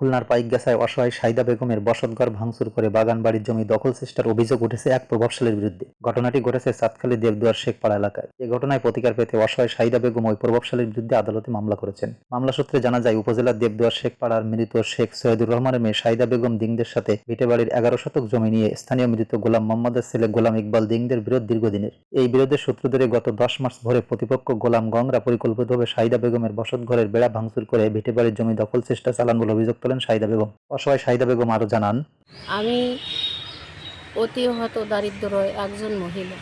খুলনার পাইকগাছায় অসহায় সাইদা বেগমের বসতঘর ভাঙচুর করে বাগান বাড়ির জমি দখল চেষ্টার অভিযোগ উঠেছে এক প্রভাবশালীর বিরুদ্ধে। ঘটনাটি ঘটেছে চাঁদখালী দেবদুয়ার শেখপাড়া এলাকায়। এ ঘটনায় প্রতিকার পেতে অসহায় সাইদা বেগম ওই প্রভাবশালীর বিরুদ্ধে আদালতে মামলা করেছেন। মামলা সূত্রে জানা যায়, উপজেলার দেবদুয়ার শেখপাড়ার মৃত শেখ সৈয়দুর রহমানের মেয়ে সাইদা বেগম দিংদের সাথে ভিটেবাড়ির এগারো শতক জমি নিয়ে স্থানীয় মৃত গোলাম মোহাম্মদের ছেলে গোলাম ইকবাল দিংদের বিরোধ দীর্ঘদিনের। এই বিরোধের সূত্র ধরে গত দশ মার্চ ভরে প্রতিপক্ষ গোলাম গংরা পরিকল্পিতভাবে সাইদা বেগমের বসতঘরের বেড়া ভাঙচুর করে ভিটেবাড়ির জমি দখল চেষ্টা চালান বলে অভিযোগ তোলেন সাইদা বেগম। অসহায় সাইদা বেগম আরও জানান। আমি অতি হত দারিদ্র একজন মহিলা।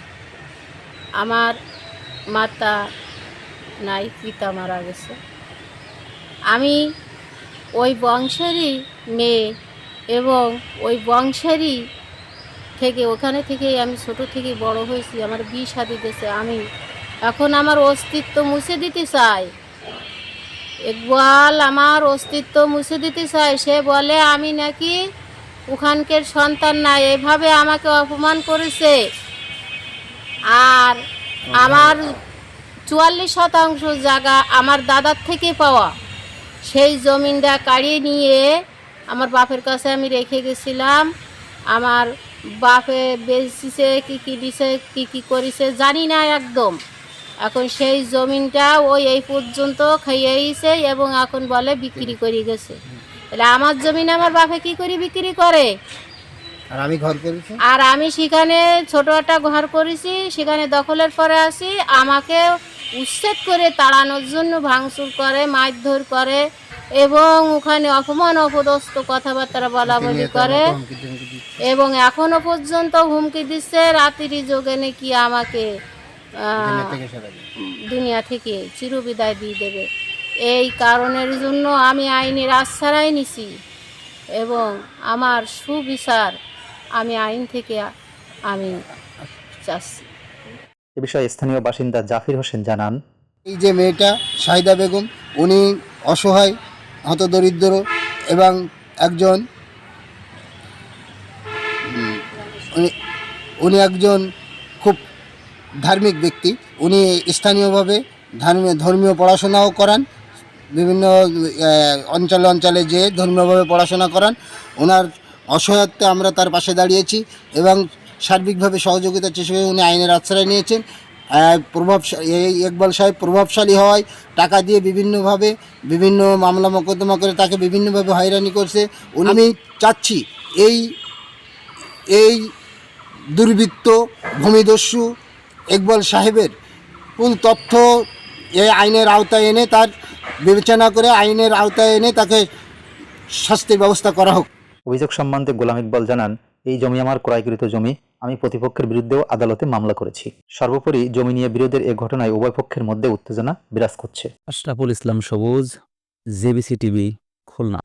আমার মাতা নাই, পিতা মারা গেছে। আমি ওই বংশেরই মেয়ে এবং ওই বংশেরই থেকে, ওখানে থেকেই আমি ছোট থেকে বড় হয়েছি। আমার বিষ হাতি দিতেছে আমি এখন আমার অস্তিত্ব মুছে দিতে চাই। একবার আমার অস্তিত্ব মুছে দিতে চাই সে বলে আমি নাকি ওখানকার সন্তান না এভাবে আমাকে অপমান করেছে। আর আমার চুয়াল্লিশ শতাংশ জায়গা আমার দাদার থেকে পাওয়া। সেই জমিনটা কাড়িয়ে নিয়ে আমার বাপের কাছে আমি রেখে গেছিলাম। আমার বাপে বেচিছে কি কি দিছে কি কি করেছে জানি না একদম। এখন সেই জমিনটা ওই এই পর্যন্ত খাইয়েছে এবং এখন বলে বিক্রি করে গেছে। তাহলে আমার জমিন আমার বাপে কি করে বিক্রি করে? আর আমি ঘর করেছি? আর আমি সেখানে ছোট একটা ঘর করেছি সেখানে দখলের পরে আসি আমাকে উচ্ছেদ করে তাড়ানোর জন্য ভাঙচুর করে মারধর করে এবং ওখানে অপমান অপদস্থ কথাবার্তা বলা বলি করে। এবং এখনও পর্যন্ত হুমকি দিচ্ছে রাত্রি যোগে নাকি আমাকে দুনিয়া থেকে চিরবিদায় দিয়ে দেবে। এই কারণের জন্য আমি আইনের আশ্রয় নিছি এবং আমার সুবিচার আমি আইন থেকে আমি চাচ্ছি। এ বিষয়ে স্থানীয় বাসিন্দা জাফির হোসেন জানান এই যে মেয়েটা শাহিদা বেগম উনি অসহায় হতদরিদ্র এবং একজন উনি- উনি একজন খুব ধার্মিক ব্যক্তি। উনি স্থানীয়ভাবে ধর্মীয় ধর্মীয় পড়াশোনাও করান। বিভিন্ন অঞ্চলে অঞ্চলে যে ধর্মীয়ভাবে পড়াশোনা করান। ওনার অসহায়ত্বে আমরা তার পাশে দাঁড়িয়েছি এবং সার্বিকভাবে সহযোগিতার চেষ্টা উনি আইনের আশ্রয় নিয়েছেন। প্রভাব এই ইকবাল সাহেব প্রভাবশালী হওয়ায় টাকা দিয়ে বিভিন্নভাবে বিভিন্ন মামলা মোকদ্দমা করে তাকে বিভিন্নভাবে হয়রানি করছে। উনি- আমি চাচ্ছি এই এই দুর্বৃত্ত, ভূমিদস্যু ইকবাল সাহেবের কোন তথ্য এই আইনের আওতায় এনে তার বিবেচনা করে আইনের আওতায় এনে তাকে শাস্তির ব্যবস্থা করা হোক। অভিযোগ সম্বন্ধে গোলাম ইকবাল জানান এই জমি আমার ক্রয়কৃত জমি আমি প্রতিপক্ষের বিরুদ্ধেও আদালতে মামলা করেছি। সর্বোপরি জমি নিয়ে বিরোধের এ ঘটনায় উভয় পক্ষের মধ্যে উত্তেজনা বিরাজ করছে। আশরাফুল ইসলাম সবুজ জেবিসি টিভি খুলনা।